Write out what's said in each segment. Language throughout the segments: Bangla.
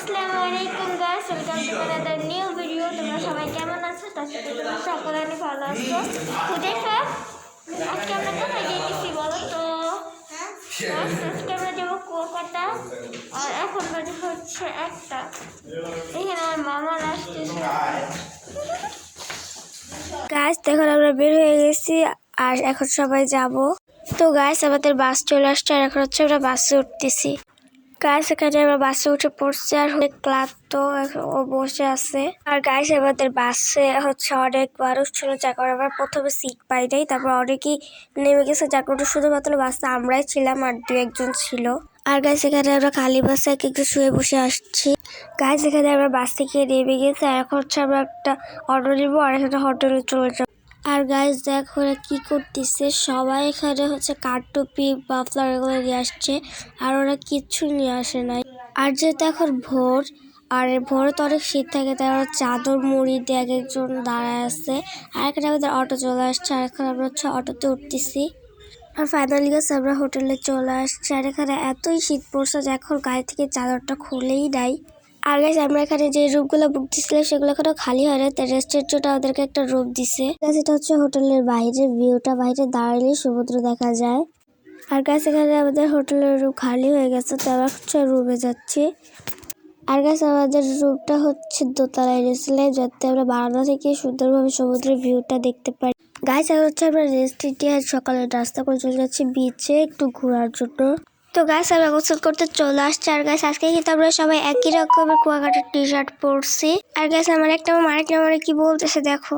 আসসালামু আলাইকুম guys welcome to another new video তোমরা সবাই কেমন আছো? তার সাথে তোমরা সকলে অনেক ভালো আছো। হুদেফা আজকে আমরা কোথায় গিয়েছি বলো তো? আজকে আমরা যাব কলকাতা। আর এখন বাজে হচ্ছে একটা। এখানে আমার মামা আসতেছে। গাছ দেখুন আমরা বের হয়ে গেছি, আর এখন সবাই যাব। তো গাছ আমাদের বাস চলে আসছে, আর এখন হচ্ছে আমরা বাসে উঠতেছি। গাছ এখানে আমরা বাসে উঠে পড়ছি আর অনেক ক্লান্ত ও বসে আছে। আর গাইস আমাদের বাসে হচ্ছে অনেক মানুষ ছিল, যার কারণে আমরা প্রথমে সিট পাই নাই, তারপর অনেকেই নেমে গেছে, যার কারণে শুধুমাত্র বাসে আমরাই ছিলাম আর দু একজন ছিল। আর গাইস এখানে আমরা খালি বাসে এক একটু শুয়ে বসে আসছি। গাইস এখানে আমরা বাস থেকে নেমে গেছি, আর এখন হচ্ছে আমরা একটা অটো নিবো, আর এখানে হোটেলে চলে যাব। আর গাইস দেখো ওরা কি করতেছে। সবাই এখানে হচ্ছে কাঠটুপি বাফলার এগুলো নিয়ে আসছে। আর ওরা কিচ্ছু নিয়ে আসে নাই। আর যেহেতু এখন ভোর, আর ভোরে তো অনেক শীত থাকে, তাই ওরা চাদর মুড়ি দিয়ে এক একজন দাঁড়ায় আছে। আর এখানে আমাদের অটো চলে আসছে, আর এখন আমরা হচ্ছে অটোতে উঠতেছি। আর ফাইনালি গেছে আমরা হোটেলে চলে আসছি। আর এখানে এতই শীত পড়ছে যে এখন গায়ে থেকে চাদরটা খুলেই নাই। আর গাইস আমরা এখানে যে রুমগুলো বুক দিছিলাম সেগুলো এখনও খালি হয় না তাই জন্য আমাদেরকে একটা রুম দিছে। গাইস এটা হচ্ছে হোটেলের বাইরে ভিউটা বাইরে দাঁড়ালে সমুদ্র দেখা যায়। আর গাইস এখানে আমাদের হোটেলের রুম খালি হয়ে গেছে, তো আমরা হচ্ছে রুমে যাচ্ছি। আর গাছ আমাদের রুমটা হচ্ছে দোতলায় রেসলে যাতে আমরা বারান্দা থেকে সুন্দরভাবে সমুদ্রের ভিউটা দেখতে পারি। গাছ আর হচ্ছে আমরা রেস্ট দিয়ে সকালে নাস্তা করে চলে যাচ্ছি বিচে একটু ঘোরার জন্য। তো গাছ আমরা গোসল করতে চলে আসছি। আর গাছ আজকে কিন্তু আমরা সবাই একই রকমের কুয়াকাটার টি শার্ট পরছি। আর গাছ আমার একটা মারেক নামারে কি বলতেছে দেখো।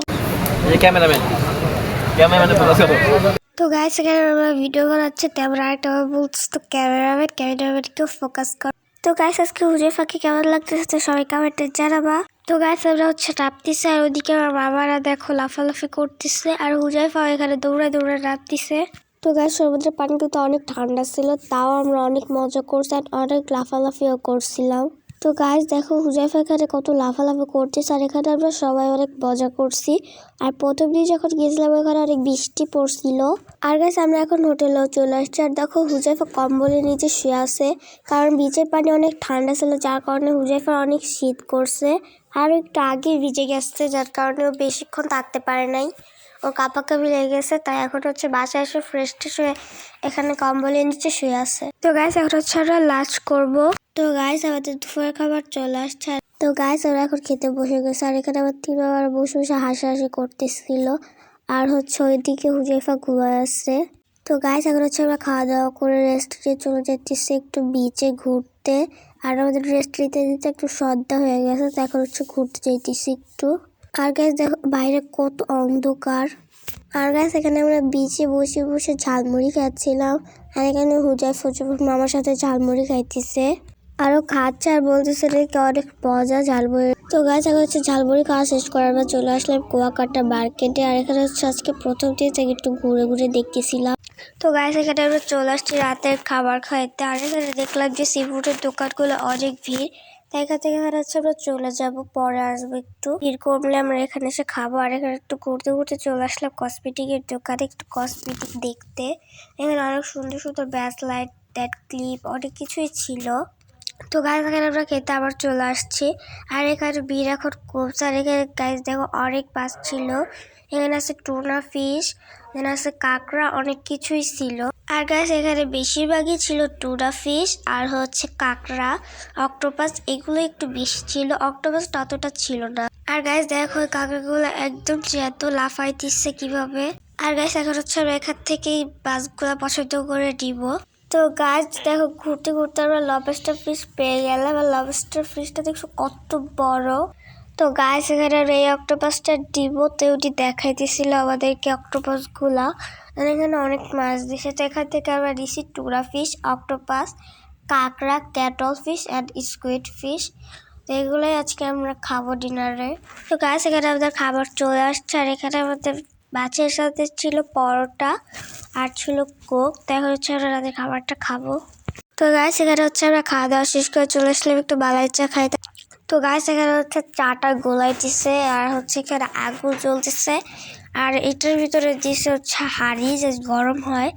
তো গাছ এখানে আমরা ভিডিও বানাচ্ছে আমরা আরেকটা বলছে তো ক্যামেরাম্যান ক্যামেরাম্যানকেও ফোকাস কর তো গাছ আজকে হুজে ফাঁকি কেমন লাগতেছে তো সবাই কমেন্টে জানাবা। তো গাছ আমরা হচ্ছে নাপতিছে আর ওদিকে আমার বাবারা দেখো লাফালাফি করতেছে আর হুজাইফাও এখানে দৌড়ে দৌড়ে নাপতিছে তো গাইস সমুদ্রের পানি কিন্তু অনেক ঠান্ডা ছিল, তাও আমরা অনেক মজা করছি আর অনেক লাফালাফিও করছিলাম। তো গাইস দেখো হুজাইফা এখানে কত লাফালাফি করতেছে আর এখানে আমরা সবাই অনেক মজা করছি। আর প্রথম দিন যখন গেছিলাম ওখানে অনেক বৃষ্টি পড়ছিল। আর গাছ আমরা এখন হোটেলেও চলে আসছি। আর দেখো হুজাইফা কম্বলের নিচে শুয়ে আছে, কারণ বিচের পানি অনেক ঠান্ডা ছিল, যার কারণে হুজাইফার অনেক শীত করছে। আর একটু আগে ভিজে গেছে, যার কারণে ও বেশিক্ষণ থাকতে পারে নাই। ও লেগে গেছে তাই এখন হচ্ছে বাসায় এসে ফ্রেশ ট্রেশ হয়ে এখানে কম্বলের নিচে শুয়ে আছে। তো গাইস এখন হচ্ছে আমরা লাঞ্চ করব। তো গাইস আমাদের দুপুরের খাবার চলে আসছে। তো গাইস ওরা এখন খেতে বসে গেছে, আর এখানে আমার তিন বাবার বসে বসে হাসাহাসি করতেছিল। আর হচ্ছে ওইদিকে হুজেফা ঘুমায় আসছে তো গাইস এখন হচ্ছে আমরা খাওয়া দাওয়া করে রেস্টুরেন্টে চলে যাচ্ছি একটু বিচে ঘুরতে। আর আমাদের রেস্ট নিতে একটু সন্ধ্যা হয়ে গেছে, তো এখন হচ্ছে ঘুরতে যাইতেছি একটু। আর গাছ দেখো, বাইরে কত অন্ধকার। আর গাছ এখানে আমরা বিচে বসে বসে ঝালমুড়ি খাচ্ছিলাম। আর এখানে হুজাই ফজুর মামার সাথে ঝালমুড়ি খাইতেছে। আরও খাচ্ছে আর বলতেছে নাকি অনেক মজা ঝালমুড়ি। তো গাছ এখন হচ্ছে ঝালমুড়ি খাওয়া শেষ করার পর চলে আসলাম কুয়াকাটা মার্কেটে। আর এখানে হচ্ছে আজকে প্রথম দিন থেকে একটু ঘুরে ঘুরে দেখতেছিলাম। তো গাছ এখানে আমরা চলে আসছি রাতের খাবার খাইতে। আর এখানে দেখলাম যে সি ফুডের দোকানগুলো অনেক ভিড়। তাই এখান থেকে হচ্ছে, আমরা চলে যাব, পরে আসব একটু। ভিড় কমলে আমরা এখানে এসে খাব, আর এখানে একটু ঘুরতে ঘুরতে চলে আসলাম কসমেটিকের দোকানে একটু কসমেটিক দেখতে। এখানে অনেক সুন্দর সুন্দর ব্যাস লাইট দ্যাট ক্লিপ, অনেক কিছুই ছিল। তো গাছ এখানে আমরা খেতে আবার চলে আসছি। আর এখানে ভিড় এখন কমছে আর এখানে গাছ দেখো অনেক মাছ ছিল। এখানে আছে টুনা ফিশ এখানে আছে কাঁকড়া অনেক কিছুই ছিল। আর গাছ এখানে বেশিরভাগই ছিল টুনা ফিশ আর হচ্ছে কাঁকড়া অক্টোপাস এগুলো একটু বেশি ছিল অক্টোপাস ততটা ছিল না। আর গাছ দেখো কাঁকড়াগুলো একদম এত লাফাইতেছে কীভাবে। আর গাছ এখন হচ্ছে আমরা এখান থেকেই বাসগুলো পছন্দ করে দিব তো গাছ দেখো ঘুরতে ঘুরতে আমরা লবস্টার ফিশ পেয়ে গেলাম। আর লবস্টার ফিশটা দেখছ কত বড়। তো গাছ এখানে এই অক্টোপাসটা দিব। তো ওটি দেখাইতেছিল আমাদেরকে অক্টোপাসগুলা এখানে অনেক মাছ দিছে। তো এখান থেকে আমরা দিছি টুরা ফিশ অক্টোপাস কাঁকড়া cuttle fish and squid fish তো এগুলোই আজকে আমরা খাব ডিনারে তো গাছ এখানে আমাদের খাবার চলে আসছে। আর এখানে আমাদের মাছের সাথে ছিল পরোটা আর ছিল কোক। তাই হচ্ছে আমরা রাতের খাবারটা খাব। তো গাছ এখানে হচ্ছে আমরা খাওয়া দাওয়া শেষ করে চলে আসলাম। একটু বালাই চা খাইতে তো গাছ এখানে হচ্ছে চাটা গোলাইতেছে আর হচ্ছে এখানে আগুন জ্বলতেছে। আর এটার ভিতরে দিছে হচ্ছে হাড়ি, যে গরম হয়।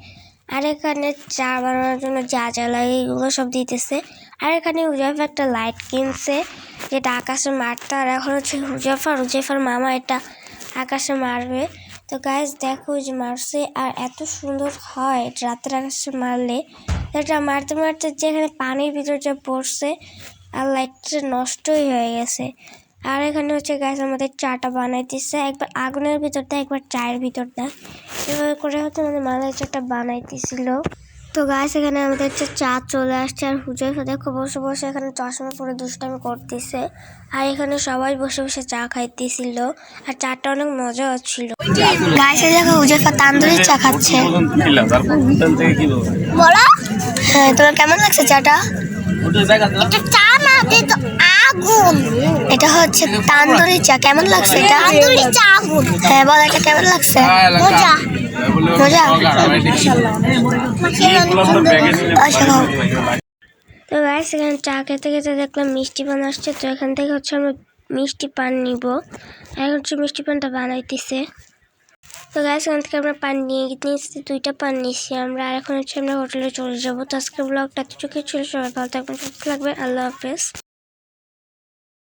আর এখানে চা বানানোর জন্য যা যা লাগে এগুলো সব দিতেছে। আর এখানে হুজাফা একটা লাইট কিনছে, যেটা আকাশে মারতে। আর এখন হচ্ছে হুজাফা হুজাফার মামা এটা আকাশে মারবে। তো গাইজ দেখো যে মারছে, আর এত সুন্দর হয় রাতের আকাশে মারলে। এটা মারতে মারতে যেখানে পানির ভিতর যে পড়ছে আর লাইটটা নষ্টই হয়ে গেছে। আর এখানে হচ্ছে গাছ আমাদের চাটা বানাইতেছে একবার আগুনের ভিতর দেয় একবার চায়ের ভিতর দেয় এভাবে করে হচ্ছে আমাদের মালাই চাটা বানাইতেছিল তো গাছ এখানে আমাদের হচ্ছে চা চলে আসছে। আর হুজুর দেখো বসে বসে এখানে চশমা পরে দুষ্টামি করতেছে। আর এখানে সবাই বসে বসে চা খাইতেছিল। আর চাটা অনেক মজা হচ্ছিল গাছে দেখো হুজেফা তান্দুরি চা খাচ্ছে। বলো। হ্যাঁ তোমার কেমন লাগছে চাটা? এটা তো আগুন। এটা হচ্ছে তান্দুরি চা। কেমন লাগছে এটা? তান্দুরি চা আগুন। হ্যাঁ বল এটা কেমন লাগছে? মজা। মজা? আচ্ছা তো গাইস এখানে চা খেতে খেতে দেখলাম মিষ্টি পান আসছে তো এখান থেকে হচ্ছে আমরা মিষ্টি পান নিব। এখন হচ্ছে মিষ্টি পানটা বানাইতেছে। তো গাছ এখান থেকে আমরা পান নিয়ে নিয়েছি, দুইটা পান নিয়েছি আমরা। আর এখন হচ্ছে আমরা হোটেলে চলে যাব। তো আজকের ব্লগটা এতটুকুই ছিল। সবাই ভালো থাকবেন, সুস্থ লাগবে আল্লাহ হাফেজ।